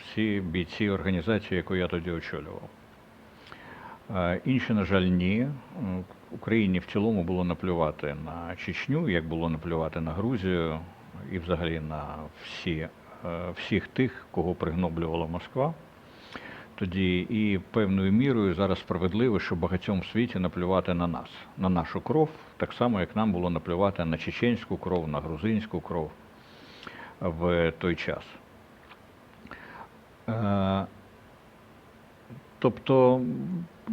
всі бійці організації, яку я тоді очолював. Е, Інші, на жаль, ні. М, Україні в цілому було наплювати на Чечню, як було наплювати на Грузію і взагалі на всі, е, всіх тих, кого пригноблювала Москва. Тоді і певною мірою зараз справедливо, що багатьом в світі наплювати на нас, на нашу кров, так само, як нам було наплювати на чеченську кров, на грузинську кров в той час. Е, Тобто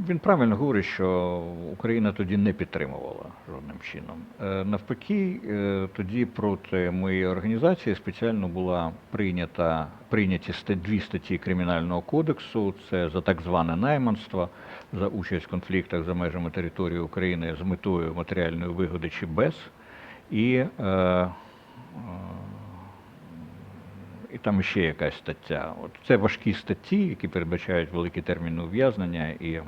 він правильно говорить, що Україна тоді не підтримувала жодним чином. Е, Навпаки, е, тоді проти моєї організації спеціально була прийнята прийняті дві статті Кримінального кодексу. Це за так зване найманство, за участь в конфліктах за межами території України з метою матеріальної вигоди чи без. І е, і там ще якась стаття. От це важкі статті, які передбачають великі терміни ув'язнення і, е,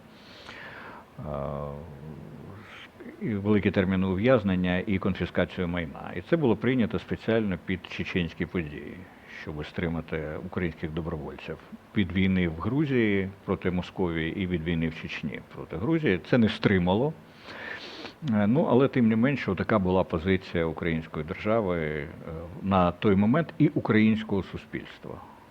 і великі терміни ув'язнення і конфіскацію майна. І це було прийнято спеціально під чеченські події, щоб стримати українських добровольців під війни в Грузії проти Московії і від війни в Чечні проти Грузії. Це не стримало. Е, Ну, але тим не менше, така була позиція української держави е, на той момент і українського суспільства.